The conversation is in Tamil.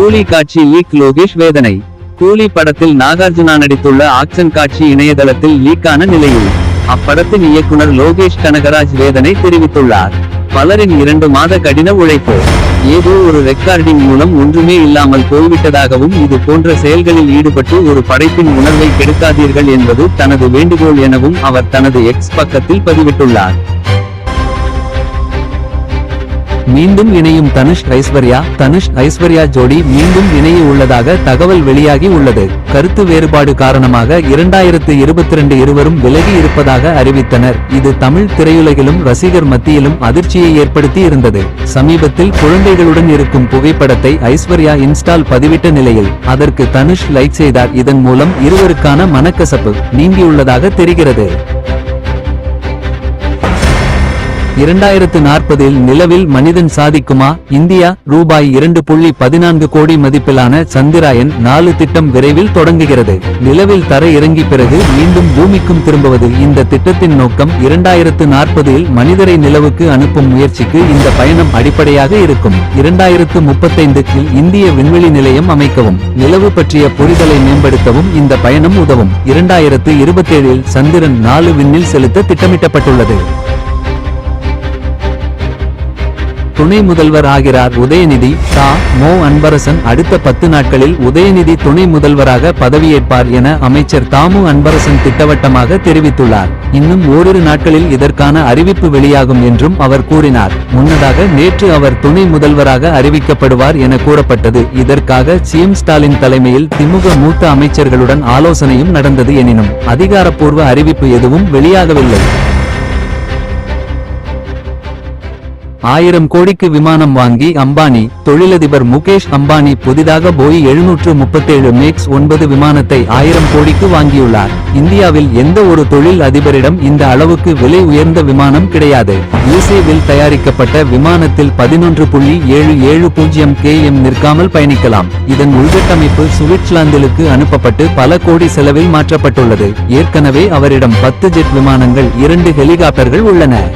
கூலி காட்சி லீக் லோகேஷ் வேதனை. கூலி படத்தில் நாகார்ஜுனா நடித்துள்ள ஆக்ஷன் காட்சி இணையதளத்தில் லீக்கான நிலையில். அப்படத்தின் இயக்குனர் லோகேஷ் கனகராஜ் வேதனை தெரிவித்துள்ளார். பலரின் இரண்டு மாத கடின உழைப்பு. ஏதோ ஒரு ரெக்கார்டிங் மூலம் ஒன்றுமே இல்லாமல் போய்விட்டதாகவும் இது போன்ற செயல்களில் ஈடுபட்டு ஒரு படைப்பின் உணர்வை கெடுக்காதீர்கள் என்பது தனது வேண்டுகோள் எனவும் அவர் தனது எக்ஸ் பக்கத்தில் பதிவிட்டுள்ளார். மீண்டும் இணையும் தனுஷ் ஐஸ்வர்யா. தனுஷ் ஐஸ்வர்யா ஜோடி மீண்டும் இணைய உள்ளதாக தகவல் வெளியாகி உள்ளது. கருத்து வேறுபாடு காரணமாக இரண்டாயிரத்து இருபத்தி ரெண்டு இருவரும் விலகி இருப்பதாக அறிவித்தனர். இது தமிழ் திரையுலகிலும் ரசிகர் மத்தியிலும் அதிர்ச்சியை ஏற்படுத்தி இருந்தது. சமீபத்தில் குழந்தைகளுடன் இருக்கும் புகைப்படத்தை ஐஸ்வர்யா இன்ஸ்டால் பதிவிட்ட நிலையில் அதற்கு தனுஷ் லைக் செய்தார். இதன் மூலம் இருவருக்கான மனக்கசப்பு நீங்கியுள்ளதாக தெரிகிறது. இரண்டாயிரத்து நாற்பதில் நிலவில் மனிதன் சாதிக்குமா? இந்தியா ரூபாய் இரண்டு புள்ளி பதினான்கு கோடி மதிப்பிலான சந்திராயன் நாலு திட்டம் விரைவில் தொடங்குகிறது. நிலவில் தர இறங்கி பிறகு மீண்டும் பூமிக்கும் திரும்புவது இந்த திட்டத்தின் நோக்கம் இரண்டாயிரத்து நாற்பதில் மனிதரை நிலவுக்கு அனுப்பும் முயற்சிக்கு இந்த பயணம் அடிப்படையாக இருக்கும். இரண்டாயிரத்து முப்பத்தைந்துக்கு இந்திய விண்வெளி நிலையம் அமைக்கவும் நிலவு பற்றிய புரிதலை மேம்படுத்தவும் இந்த பயணம் உதவும். இரண்டாயிரத்து இருபத்தேழில் சந்திரன் நாலு விண்ணில் செலுத்த திட்டமிட்டப்பட்டுள்ளது. துணை முதல்வர் ஆகிறார் உதயநிதி. தா. மோ. அன்பரசன் அடுத்த பத்து நாட்களில் உதயநிதி துணை முதல்வராக பதவியேற்பார் என அமைச்சர் தாமு அன்பரசன் திட்டவட்டமாக தெரிவித்துள்ளார். இன்னும் ஓரிரு நாட்களில் இதற்கான அறிவிப்பு வெளியாகும் என்றும் அவர் கூறினார். முன்னதாக நேற்று அவர் துணை முதல்வராக அறிவிக்கப்படுவார் என கூறப்பட்டது. இதற்காக சிஎம் ஸ்டாலின் தலைமையில் திமுக மூத்த அமைச்சர்களுடன் ஆலோசனையும் நடந்தது எனினும் அதிகாரப்பூர்வ அறிவிப்பு எதுவும் வெளியாகவில்லை. ஆயிரம் கோடிக்கு விமானம் வாங்கி அம்பானி தொழிலதிபர் முகேஷ் அம்பானி புதிதாக போய் எழுநூற்று முப்பத்தேழு மேக்ஸ் ஒன்பது விமானத்தை ஆயிரம் கோடிக்கு வாங்கியுள்ளார். இந்தியாவில் எந்த ஒரு தொழில் அதிபரிடம் இந்த அளவுக்கு விலை உயர்ந்த விமானம் கிடையாது. யூசேவில் தயாரிக்கப்பட்ட விமானத்தில் பதினொன்று புள்ளி ஏழு ஏழு பூஜ்ஜியம் கே எம் நிற்காமல் பயணிக்கலாம். இதன் உள்கட்டமைப்பு சுவிட்சர்லாந்திலுக்கு அனுப்பப்பட்டு பல கோடி செலவில் மாற்றப்பட்டுள்ளது. ஏற்கனவே அவரிடம் பத்து ஜெட் விமானங்கள் இரண்டு ஹெலிகாப்டர்கள் உள்ளன.